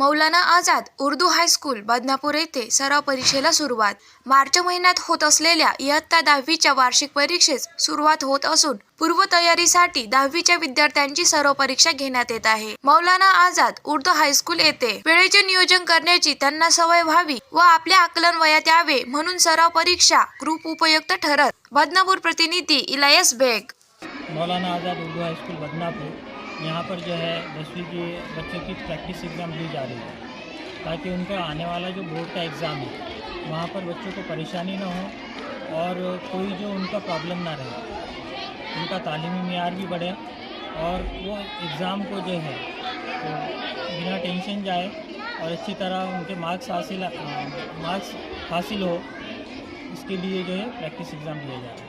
मौलाना Azad Urdu high school Badnapur येथे सराव परीक्षेला सुरुवात. मार्च महिन्यात होत असलेल्या इयत्ता दहावीच्या वार्षिक परीक्षेस सुरुवात होत असून पूर्वतयारीसाठी दहावीच्या विद्यार्थ्यांची सराव परीक्षा घेण्यात येत आहे. मौलाना आझाद उर्दू हायस्कूल येथे वेळेचे नियोजन करण्याची त्यांना सवय व्हावी व आपल्या आकलन वयात यावे म्हणून सराव परीक्षा ग्रुप उपयुक्त ठरत बदनापूर प्रतिनिधी इलायस बेग. Maulana Azad Urdu high school Badnapur. यहाँ पर जो है दसवीं के बच्चों की प्रैक्टिस एग्ज़ाम दी जा रही है। ताकि उनका आने वाला जो बोर्ड का एग्ज़ाम है, वहाँ पर बच्चों को परेशानी ना हो और कोई जो उनका प्रॉब्लम ना रहे। उनका तालीमी मैार भी बढ़े और वो एग्ज़ाम को जो है तो बिना टेंशन जाए और अच्छी तरह उनके मार्क्स हासिल मार्क्स हासिल हो, इसके लिए जो है प्रैक्टिस एग्ज़ाम दिया जा रहे हैं।